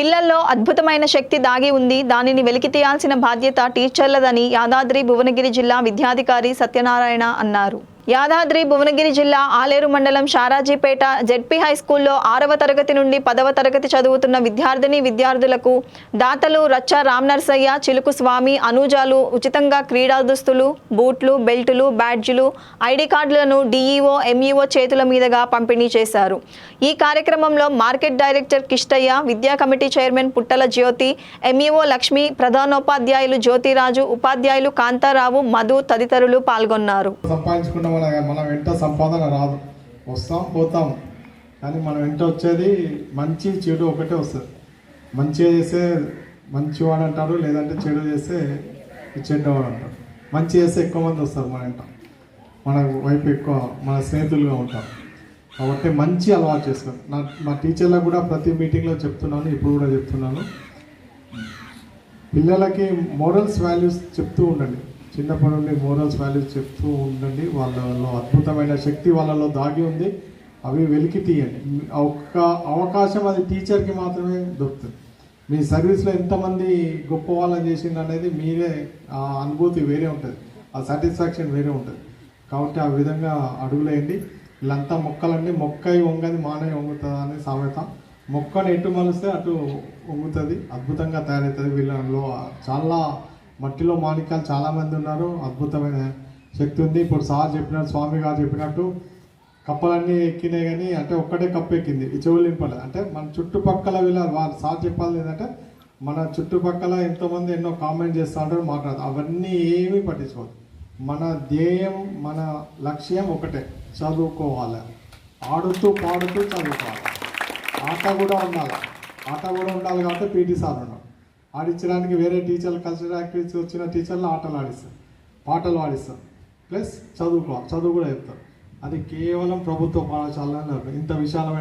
పిల్లల్లో అద్భుతమైన శక్తి దాగి ఉంది. దానిని వెలికి తీయాల్సిన బాధ్యత టీచర్లదని యాదాద్రి భువనగిరి జిల్లా విద్యాధికారి సత్యనారాయణ అన్నారు. యాదాద్రి భువనగిరి జిల్లా ఆలేరు మండలం షారాజీపేట జెడ్పీ హై స్కూల్లో ఆరవ తరగతి నుండి పదవ తరగతి చదువుతున్న విద్యార్థిని విద్యార్థులకు దాతలు రచ్చ రామ్నర్సయ్య చిలుకు స్వామి అనూజాలు ఉచితంగా క్రీడా దుస్తులు బూట్లు బెల్టులు బ్యాడ్జీలు ఐడి కార్డులను డీఈఓ ఎంఈఓ చేతుల మీదుగా పంపిణీ చేశారు. ఈ కార్యక్రమంలో మార్కెట్ డైరెక్టర్ కిష్టయ్య విద్యా committee chairman Puttala Jyothi MEO Lakshmi ప్రధానోపాధ్యాయులు జ్యోతిరాజు ఉపాధ్యాయులు కాంతారావు మధు తదితరులు పాల్గొన్నారు. సంపాదించుకున్న మన మన వెంట సంపాదన రాదు. వస్తాం పోతాం. కానీ మన వెంట వచ్చేది మంచి చెడు ఒకటే వస్తుంది. మంచిగా చేస్తే మంచివాడు అంటారు లేదంటే చెడు చేస్తే చెడ్డవాడు అంటారు మంచి చేస్తే ఎక్కువ మంది వస్తారు మన వెంట. మన వైపు ఎక్కువ మన స్నేహితులుగా ఉంటారు కాబట్టి మంచి అలవాటు చేస్తారు నా మా టీచర్లకు కూడా ప్రతి మీటింగ్లో చెప్తున్నాను ఇప్పుడు కూడా చెప్తున్నాను. పిల్లలకి మోరల్స్ వాల్యూస్ చెప్తూ ఉండండి. చిన్నప్పటి నుండి మోరల్స్ వాల్యూస్ చెప్తూ ఉండండి. వాళ్ళలో అద్భుతమైన శక్తి వాళ్ళలో దాగి ఉంది. అవి వెలికి తీయండి. ఒక్క అవకాశం అది టీచర్కి మాత్రమే దొరుకుతుంది. మీ సర్వీస్లో ఎంతమంది గొప్ప వాళ్ళని చేసింది అనేది మీరే ఆ అనుభూతి వేరే ఉంటుంది. ఆ సాటిస్ఫాక్షన్ వేరే ఉంటుంది. కాబట్టి ఆ విధంగా అడుగులేయండి. వీళ్ళంతా మొక్కలన్నీ మొక్కై వంగది మానే వంగుతుంది అని సామెత. మొక్కను ఎటు మలిస్తే అటు వంగుతుంది. అద్భుతంగా తయారవుతుంది. వీళ్ళలో చాలా మట్టిలో మాణిక్యాలు చాలామంది ఉన్నారు. అద్భుతమైన శక్తి ఉంది. ఇప్పుడు సార్ చెప్పినట్టు స్వామి గారు చెప్పినట్టు కప్పలన్నీ ఎక్కినాయి కానీ అంటే ఒక్కటే కప్పు ఎక్కింది. ఈ చెవులు నింపలేదు అంటే మన చుట్టుపక్కల వీళ్ళ వారు సార్ చెప్పాలి ఏంటంటే మన చుట్టుపక్కల ఎంతోమంది ఎన్నో కామెంట్ చేస్తూ ఉంటారు మాట్లాడతారు అవన్నీ ఏమీ పట్టించుకోవద్దు మన ధ్యేయం మన లక్ష్యం ఒకటే చదువుకోవాలి. ఆడుతూ పాడుతూ చదువుకోవాలి. ఆట కూడా ఉండాలి. ఆట కూడా ఉండాలి కాబట్టి పీటీ సార్ ఉన్నాం ఆడించడానికి వేరే టీచర్లు కల్చరల్ యాక్టివిటీస్ వచ్చిన టీచర్లు ఆటలు ఆడిస్తారు. పాటలు ఆడిస్తారు. ప్లస్ చదువుకోవాలి చదువు కూడా చెప్తారు. అది కేవలం ప్రభుత్వ పాఠశాలలో ఇంత విశాలమైన